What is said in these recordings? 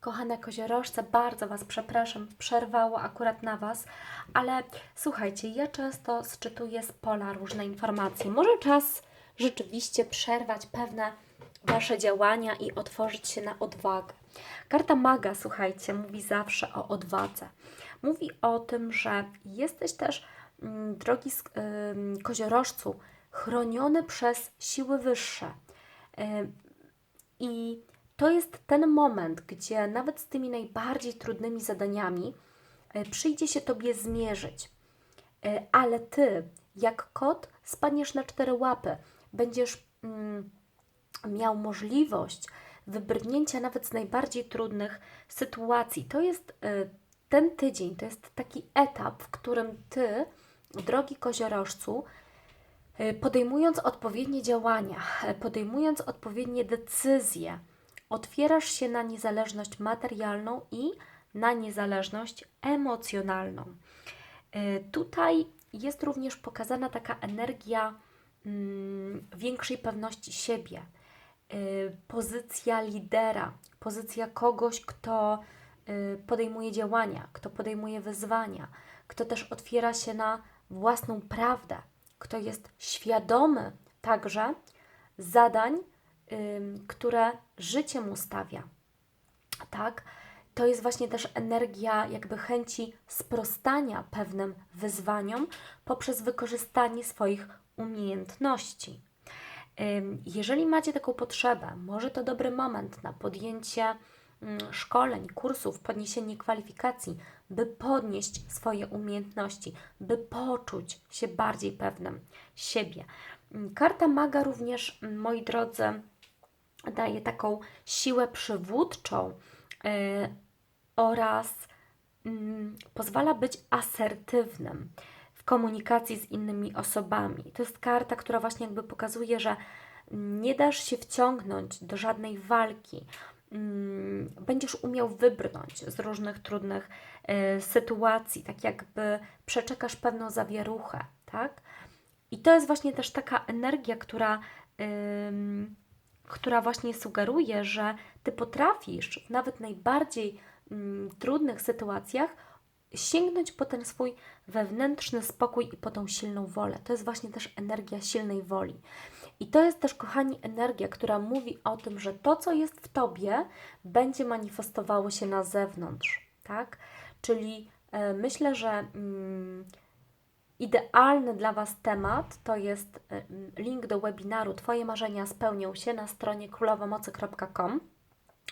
Kochane koziorożce, bardzo Was przepraszam, przerwało akurat na Was, ale słuchajcie, ja często sczytuję z pola różne informacje. Może czas rzeczywiście przerwać pewne Wasze działania i otworzyć się na odwagę. Karta maga, słuchajcie, mówi zawsze o odwadze. Mówi o tym, że jesteś też, mm, drogi koziorożcu, chroniony przez siły wyższe. I to jest ten moment, gdzie nawet z tymi najbardziej trudnymi zadaniami e, przyjdzie się Tobie zmierzyć. E, Ale Ty, jak kot, spadniesz na cztery łapy. Będziesz mm, miał możliwość wybrnięcia nawet z najbardziej trudnych sytuacji. To jest e, ten tydzień, to jest taki etap, w którym Ty, drogi koziorożcu, podejmując odpowiednie działania, podejmując odpowiednie decyzje, otwierasz się na niezależność materialną i na niezależność emocjonalną. Y, Tutaj jest również pokazana taka energia mm, większej pewności siebie, y, pozycja lidera, pozycja kogoś, kto y, podejmuje działania, kto podejmuje wyzwania, kto też otwiera się na własną prawdę, kto jest świadomy także zadań, które życie mu stawia. Tak? To jest właśnie też energia jakby chęci sprostania pewnym wyzwaniom poprzez wykorzystanie swoich umiejętności. Jeżeli macie taką potrzebę, może to dobry moment na podjęcie mm, szkoleń, kursów, podniesienie kwalifikacji, by podnieść swoje umiejętności, by poczuć się bardziej pewnym siebie. Karta maga również, moi drodzy, daje taką siłę przywódczą yy, oraz mm, pozwala być asertywnym w komunikacji z innymi osobami. To jest karta, która właśnie jakby pokazuje, że nie dasz się wciągnąć do żadnej walki. Mm, Będziesz umiał wybrnąć z różnych trudnych e, sytuacji, tak jakby przeczekasz pewną zawieruchę, tak? I to jest właśnie też taka energia, która, która właśnie sugeruje, że ty potrafisz w nawet najbardziej mm, trudnych sytuacjach sięgnąć po ten swój wewnętrzny spokój i po tą silną wolę. To jest właśnie też energia silnej woli. I to jest też, kochani, energia, która mówi o tym, że to, co jest w tobie, będzie manifestowało się na zewnątrz, tak? Czyli e, myślę, że mm, idealny dla Was temat to jest e, link do webinaru Twoje marzenia spełnią się na stronie królowamocy.com.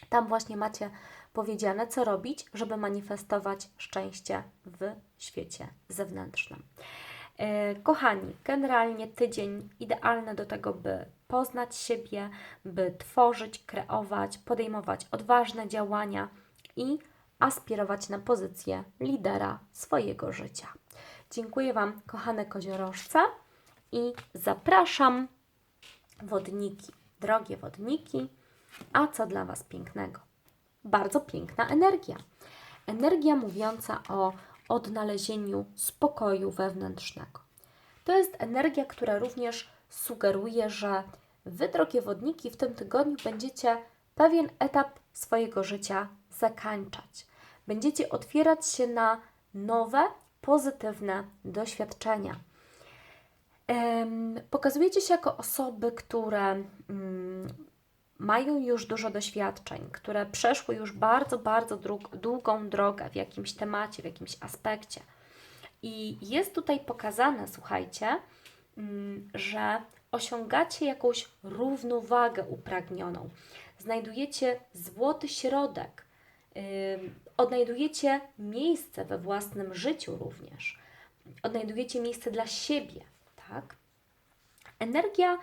Tam właśnie macie powiedziane, co robić, żeby manifestować szczęście w świecie zewnętrznym. E, Kochani, generalnie tydzień idealny do tego, by poznać siebie, by tworzyć, kreować, podejmować odważne działania i aspirować na pozycję lidera swojego życia. Dziękuję Wam, kochane koziorożce, i zapraszam wodniki, drogie wodniki. A co dla Was pięknego? Bardzo piękna energia. Energia mówiąca o odnalezieniu spokoju wewnętrznego. To jest energia, która również sugeruje, że Wy, drogie wodniki, w tym tygodniu będziecie pewien etap swojego życia zakańczać. Będziecie otwierać się na nowe, pozytywne doświadczenia. Pokazujecie się jako osoby, które mm, mają już dużo doświadczeń, które przeszły już bardzo, bardzo dług, długą drogę w jakimś temacie, w jakimś aspekcie. I jest tutaj pokazane, słuchajcie, mm, że osiągacie jakąś równowagę upragnioną. Znajdujecie złoty środek, odnajdujecie miejsce we własnym życiu również. Odnajdujecie miejsce dla siebie, tak? Energia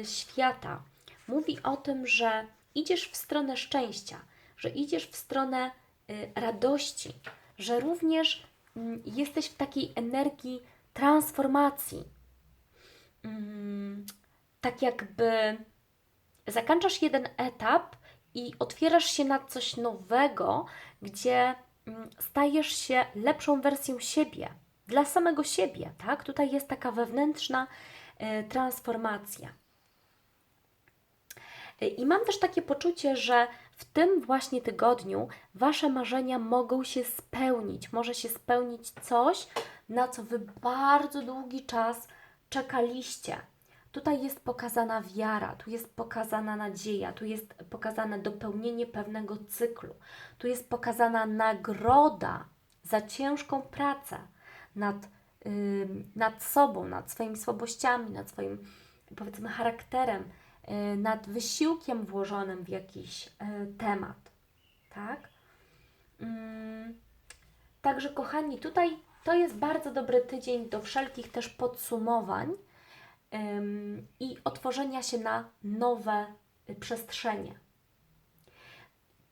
y, świata mówi o tym, że idziesz w stronę szczęścia, że idziesz w stronę y, radości, że również mm, jesteś w takiej energii transformacji. Mm, Tak jakby zakończasz jeden etap i otwierasz się na coś nowego, gdzie mm, stajesz się lepszą wersją siebie, dla samego siebie, tak? Tutaj jest taka wewnętrzna y, transformacja. Y, I mam też takie poczucie, że w tym właśnie tygodniu Wasze marzenia mogą się spełnić. Może się spełnić coś, na co Wy bardzo długi czas czekaliście. Tutaj jest pokazana wiara, tu jest pokazana nadzieja, tu jest pokazane dopełnienie pewnego cyklu, tu jest pokazana nagroda za ciężką pracę nad, ym, nad sobą, nad swoimi słabościami, nad swoim powiedzmy charakterem, y, nad wysiłkiem włożonym w jakiś y, temat, tak? Ym, Także kochani, tutaj to jest bardzo dobry tydzień do wszelkich też podsumowań i otworzenia się na nowe przestrzenie.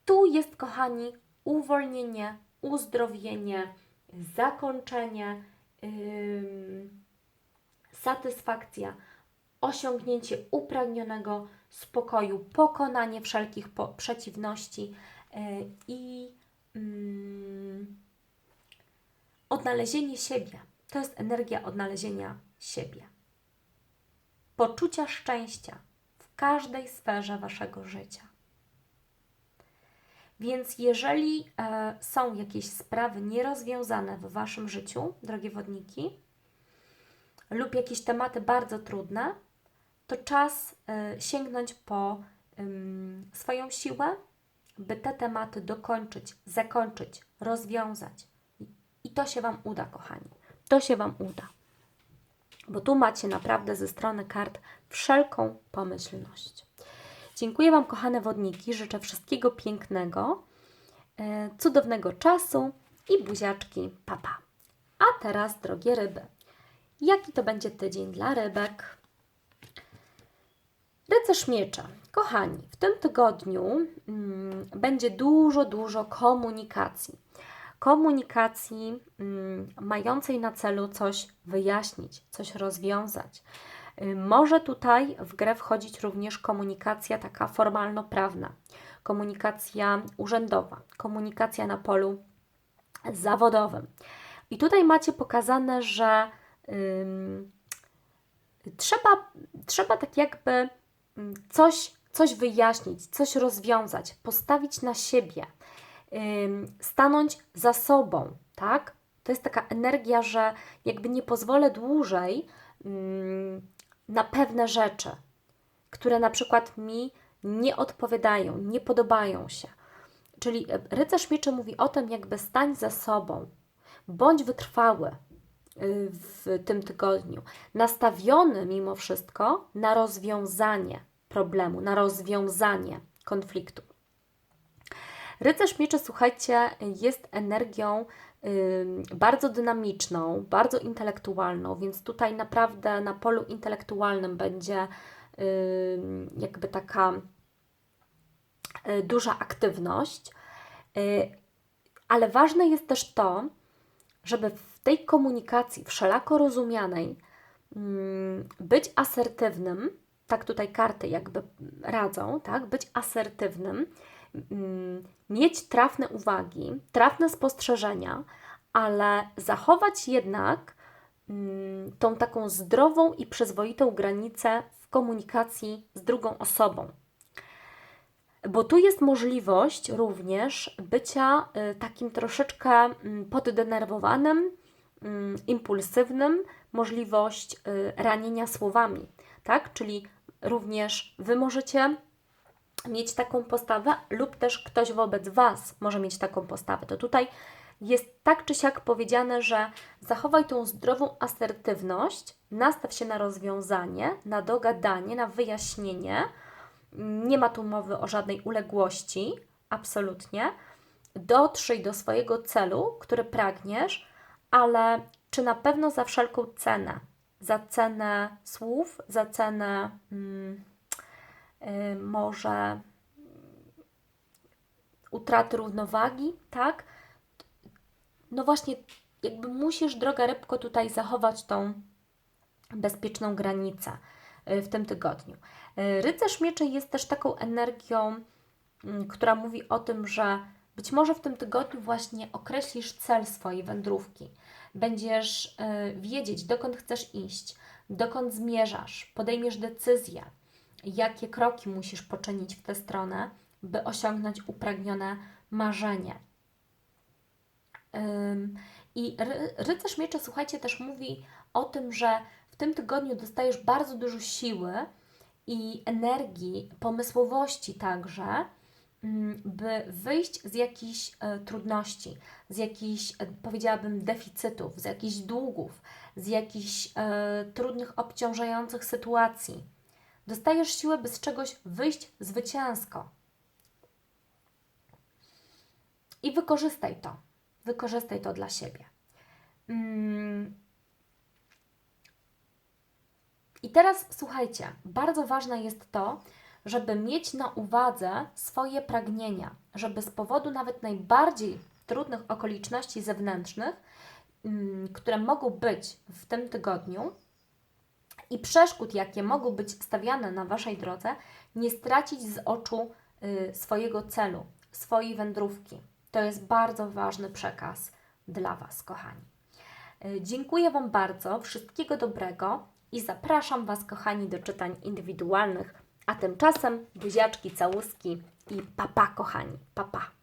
Tu jest, kochani, uwolnienie, uzdrowienie, zakończenie, satysfakcja, osiągnięcie upragnionego spokoju, pokonanie wszelkich po- przeciwności y, i ym, odnalezienie siebie. To jest energia odnalezienia siebie. Poczucia szczęścia w każdej sferze waszego życia. Więc jeżeli e, są jakieś sprawy nierozwiązane w waszym życiu, drogie wodniki, lub jakieś tematy bardzo trudne, to czas e, sięgnąć po ym, swoją siłę, by te tematy dokończyć, zakończyć, rozwiązać. I to się Wam uda, kochani. To się Wam uda. Bo tu macie naprawdę ze strony kart wszelką pomyślność. Dziękuję Wam, kochane wodniki. Życzę wszystkiego pięknego, e, cudownego czasu i buziaczki. Papa. A teraz, drogie ryby, jaki to będzie tydzień dla rybek? Rycerz miecza. Kochani, w tym tygodniu mm, będzie dużo, dużo komunikacji. Komunikacji mm, mającej na celu coś wyjaśnić, coś rozwiązać. Y, Może tutaj w grę wchodzić również komunikacja taka formalno-prawna, komunikacja urzędowa, komunikacja na polu zawodowym. I tutaj macie pokazane, że ym, trzeba, trzeba tak jakby mm, coś, coś wyjaśnić, coś rozwiązać, postawić na siebie, stanąć za sobą, tak? To jest taka energia, że jakby nie pozwolę dłużej ym, na pewne rzeczy, które na przykład mi nie odpowiadają, nie podobają się. Czyli e, rycerz mieczy mówi o tym, jakby stań za sobą, bądź wytrwały y, w tym tygodniu, nastawiony mimo wszystko na rozwiązanie problemu, na rozwiązanie konfliktu. Rycerz mieczy, słuchajcie, jest energią bardzo dynamiczną, bardzo intelektualną, więc tutaj naprawdę na polu intelektualnym będzie jakby taka y, duża aktywność. Y, ale ważne jest też to, żeby w tej komunikacji wszelako rozumianej być asertywnym, tak tutaj karty jakby radzą, tak, być asertywnym, mieć trafne uwagi, trafne spostrzeżenia, ale zachować jednak mm, tą taką zdrową i przyzwoitą granicę w komunikacji z drugą osobą. Bo tu jest możliwość również bycia y, takim troszeczkę mm, poddenerwowanym, mm, impulsywnym, możliwość y, ranienia słowami, tak? Czyli również Wy możecie mieć taką postawę, lub też ktoś wobec Was może mieć taką postawę. To tutaj jest tak czy siak powiedziane, że zachowaj tą zdrową asertywność, nastaw się na rozwiązanie, na dogadanie, na wyjaśnienie. Nie ma tu mowy o żadnej uległości, absolutnie. Dotrzyj do swojego celu, który pragniesz, ale czy na pewno za wszelką cenę? Za cenę słów, za cenę mm, y, może utraty równowagi, tak? No właśnie, jakby musisz, droga rybko, tutaj zachować tą bezpieczną granicę y, w tym tygodniu. Y, Rycerz mieczy jest też taką energią, mm, która mówi o tym, że być może w tym tygodniu właśnie określisz cel swojej wędrówki. Będziesz y, wiedzieć, dokąd chcesz iść, dokąd zmierzasz, podejmiesz decyzję, jakie kroki musisz poczynić w tę stronę, by osiągnąć upragnione marzenie. I ry- rycerz mieczy, słuchajcie, też mówi o tym, że w tym tygodniu dostajesz bardzo dużo siły i energii, pomysłowości także, by wyjść z jakichś e, trudności, z jakichś, e, powiedziałabym, deficytów, z jakichś długów, z jakichś e, trudnych, obciążających sytuacji. Dostajesz siłę, by z czegoś wyjść zwycięsko. I wykorzystaj to. Wykorzystaj to dla siebie. Mm. I teraz słuchajcie, bardzo ważne jest to, żeby mieć na uwadze swoje pragnienia, żeby z powodu nawet najbardziej trudnych okoliczności zewnętrznych, mm, które mogą być w tym tygodniu i przeszkód, jakie mogą być stawiane na Waszej drodze, nie stracić z oczu y, swojego celu, swojej wędrówki. To jest bardzo ważny przekaz dla Was, kochani. Y, Dziękuję Wam bardzo, wszystkiego dobrego i zapraszam Was, kochani, do czytań indywidualnych. A tymczasem buziaczki, całuski i papa, kochani, papa.